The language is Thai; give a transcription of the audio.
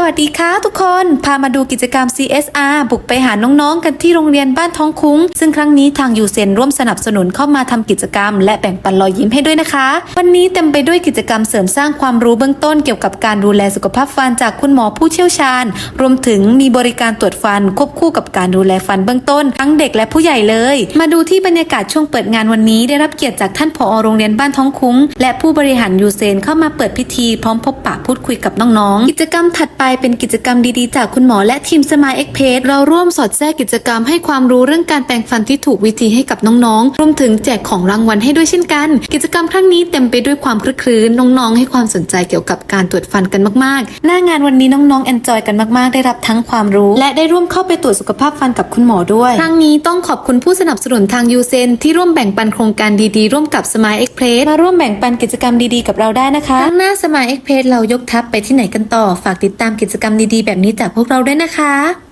สวัสดีค่ะทุกคน พามาดูกิจกรรม CSR บุกไปหาน้องๆ กันที่โรงเรียนบ้านท้องคุ้ง ซึ่งครั้งนี้ทางยูเซนร่วมสนับสนุนเข้ามาทำกิจกรรม และแบ่งปันรอยยิ้มให้ด้วยนะคะ วันนี้เต็มไปด้วยกิจกรรมเสริมสร้างความรู้เบื้องต้นเกี่ยวกับการดูแลสุขภาพฟันจากคุณหมอผู้เชี่ยวชาญ รวมถึงมีบริการตรวจฟันควบคู่กับการดูแลฟันเบื้องต้นทั้งเด็กและผู้ใหญ่เลย มาดูที่บรรยากาศช่วงเปิดงานวันนี้ ได้รับเกียรติจากท่านผอโรงเรียนบ้านท้องคุ้ง และผู้บริหารยูเซนเข้ามาเปิดพิธีพร้อมพบปะพูดคุยกับน้องๆกิจกรรมถัดไปเป็นกิจกรรมดีๆ จากคุณหมอและทีมสมายเอ็กเพสเราร่วมสอดแทรกกิจกรรมให้ความรู้เรื่องการแปรงฟันที่ถูกวิธีให้กับน้องๆ รวมถึงแจกของรางวัลให้ด้วยเช่นกัน กิจกรรมครั้งนี้เต็มไปด้วยความคลึกครื้นน้องๆ ให้ความสนใจเกี่ยวกับการตรวจฟันกันมากๆ หน้างานวันนี้น้องๆเอนจอยกันมากๆ ได้รับทั้งความรู้ และได้ร่วมเข้าไปตรวจสุขภาพฟันกับคุณหมอด้วย ครั้งนี้ต้องขอบคุณผู้สนับสนุนทางยูเซนที่ร่วมแบ่งปันโครงการดีๆ ร่วมกับสมายเอ็กเพสมาร่วมแบ่งปันกิจกรรมดีๆ กับเราได้นะคะครั้งหน้าสมายเอ็กเพสเรายกทัพไปที่ไหนกันต่อฝากติดตามกิจกรรมดีๆ แบบนี้จากพวกเราด้วยนะคะ